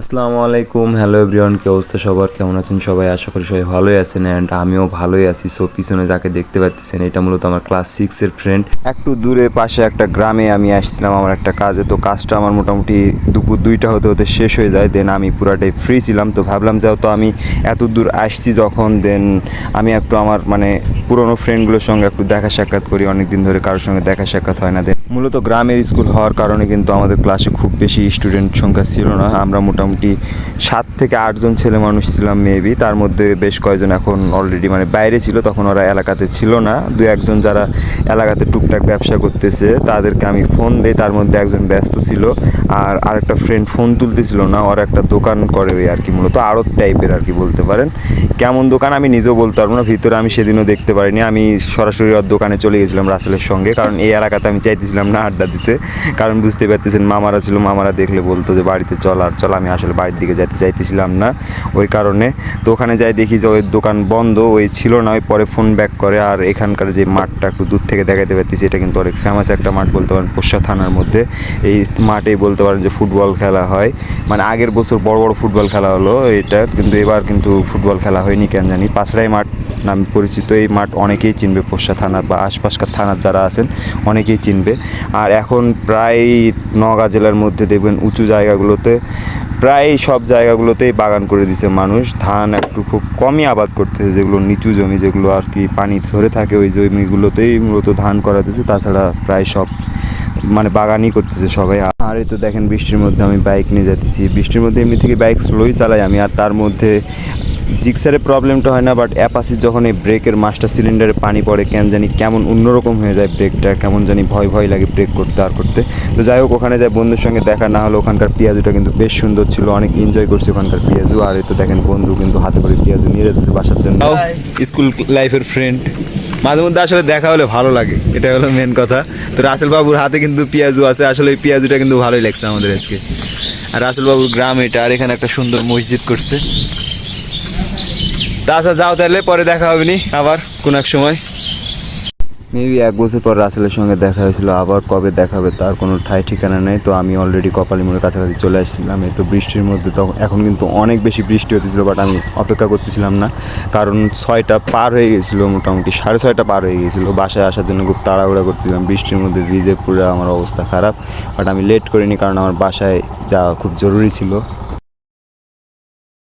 আসসালামু আলাইকুম। Hello everyone কি অবস্থা সবার? কেমন আছেন সবাই? আশা করি সবাই ভালোই আছেন অ্যান্ড আমিও ভালোই আছি। সো পিছনে যাকে দেখতে পাচ্ছেন, এটা মূলত আমার ক্লাস সিক্সের ফ্রেন্ড একটু দূরে পাশে একটা গ্রামে আমি আসছিলাম আমার একটা কাজে। তো কাজটা আমার মোটামুটি দুপুর দুইটা হতে হতে শেষ হয়ে যায়। দেন আমি পুরাটাই ফ্রি ছিলাম। তো ভাবলাম যাও তো আমি এত দূর আসছি যখন দেন আমি একটু আমার মানে পুরনো ফ্রেন্ডগুলোর সঙ্গে একটু দেখা সাক্ষাৎ করি। অনেক দিন ধরে কারোর সঙ্গে দেখা সাক্ষাৎ হয় না। দেন মূলত গ্রামের স্কুল হওয়ার কারণে কিন্তু আমাদের ক্লাসে খুব বেশি স্টুডেন্ট সংখ্যা ছিল না। আমরা মোটামুটি সাত থেকে আটজন ছেলে মানুষ ছিলাম মেবি তার মধ্যে বেশ কয়েকজন এখন অলরেডি মানে বাইরে ছিল, তখন ওরা এলাকাতে ছিল না। দু একজন যারা এলাকাতে টুকটাক ব্যবসা করতেছে, তাদেরকে আমি ফোন দিই। তার মধ্যে একজন ব্যস্ত ছিল আর আরেকটা ফ্রেন্ড ফোন তুলতেছিল না। ওর একটা দোকান করে ওই আর কি, মূলত আড়ত টাইপের আর কি বলতে পারেন। কেমন দোকান আমি নিজেও বলতে পারব না। ভিতরে আমি সেদিনও দেখতে পারিনি। আমি সরাসরি ওর দোকানে চলে গেছিলাম রাসেলের সঙ্গে। কারণ এই এলাকাতে আমি চাইতেছিলাম না আড্ডা দিতে। কারণ বুঝতে পারতেছেন, মামারা ছিল, মামারা দেখলে বলতো যে বাড়িতে চল আর চল, আমি আসলে বাড়ির দিকে যেতে চাইতেছিলাম না। ওই কারণে তো ওখানে যাই দেখি যে ওই দোকান বন্ধ, ওই ছিল না, ওই পরে ফোন ব্যাক করে। আর এখানকার যে মাঠটা একটু দূর থেকে দেখাতে পারতেছি, এটা কিন্তু অনেক ফেমাস একটা মাঠ বলতে পারেন পোষা থানার মধ্যে। এই মাঠেই বলতে পারেন যে ফুটবল খেলা হয়। মানে আগের বছর বড় বড় ফুটবল খেলা হলো, এটা কিন্তু এবার কিন্তু ফুটবল খেলা হয়নি, কেন জানি। পাঁচড়াই মাঠ নামে পরিচিত এই মাঠ অনেকেই চিনবে, পোষা থানার বা আশপাশকার থানার যারা আছেন, অনেকেই চিনবে। আর এখন প্রায় নওগাঁ জেলার মধ্যে দেখবেন উঁচু জায়গাগুলোতে, প্রায় সব জায়গাগুলোতেই বাগান করে দিছে মানুষ। ধান একটু খুব কমই আবাদ করতেছে, যেগুলো নিচু জমি, যেগুলো আর কি পানি ধরে থাকে, ওই জমিগুলোতেই মূলত ধান করা দিছে। তাছাড়া প্রায় সব মানে বাগানই করতেছে সবাই। আর এই তো দেখেন বৃষ্টির মধ্যে আমি বাইক নিয়ে যাচ্ছি বৃষ্টির মধ্যে এমনি থেকে বাইক স্লোই চালাই আমি, আর তার মধ্যে জিক্সারের প্রবলেমটা হয় না বাট অ্যাপাসির যখন এই ব্রেকের মাস্টার সিলিন্ডারে পানি পড়ে, কেন জানি কেমন অন্যরকম হয়ে যায় ব্রেকটা কেমন জানি ভয় ভয় লাগে ব্রেক করতে, আর করতে। তো যাই হোক, ওখানে যাই, বন্ধুর সঙ্গে দেখা, না হলে ওখানকার পেঁয়াজুটা কিন্তু বেশ সুন্দর ছিল, অনেক এনজয় করছি ওখানকার পেঁয়াজু। আর তো দেখেন বন্ধু কিন্তু হাতে করে পেঁয়াজু নিয়ে যাচ্ছে বাসার জন্য। স্কুল লাইফের ফ্রেন্ড মাঝে মধ্যে আসলে দেখা হলে ভালো লাগে এটা হলো মেন কথা। তো রাসেল বাবুর হাতে কিন্তু পেঁয়াজু আছে, আসলে এই পেঁয়াজুটা কিন্তু ভালোই লাগছে আমাদের আজকে। আর রাসেল বাবুর গ্রাম এটা, আর এখানে একটা সুন্দর মসজিদ করছে। তা আচ্ছা যাও তাহলে, পরে দেখা হবে নি, আবার কোন এক সময়। মেবি এক বছর পর রাসেলের সঙ্গে দেখা হয়েছিল, আবার কবে দেখা হবে তার কোনো ঠাই ঠিকানা নেই। তো আমি অলরেডি কপালিমোড়ের কাছাকাছি চলে আসছিলাম। এই তো বৃষ্টির মধ্যে তখন, এখন কিন্তু অনেক বেশি বৃষ্টি হতেছিল বাট আমি অপেক্ষা করতেছিলাম না। কারণ ছয়টা পার হয়ে গেছিল, মোটামুটি সাড়ে ছয়টা পার হয়ে গেছিল। বাসায় আসার জন্য খুব তাড়াহুড়া করতেছিলাম। বৃষ্টির মধ্যে ভিজে পুরো আমার অবস্থা খারাপ। বাট আমি লেট করিনি, কারণ আমার বাসায় যাওয়া খুব জরুরি ছিল।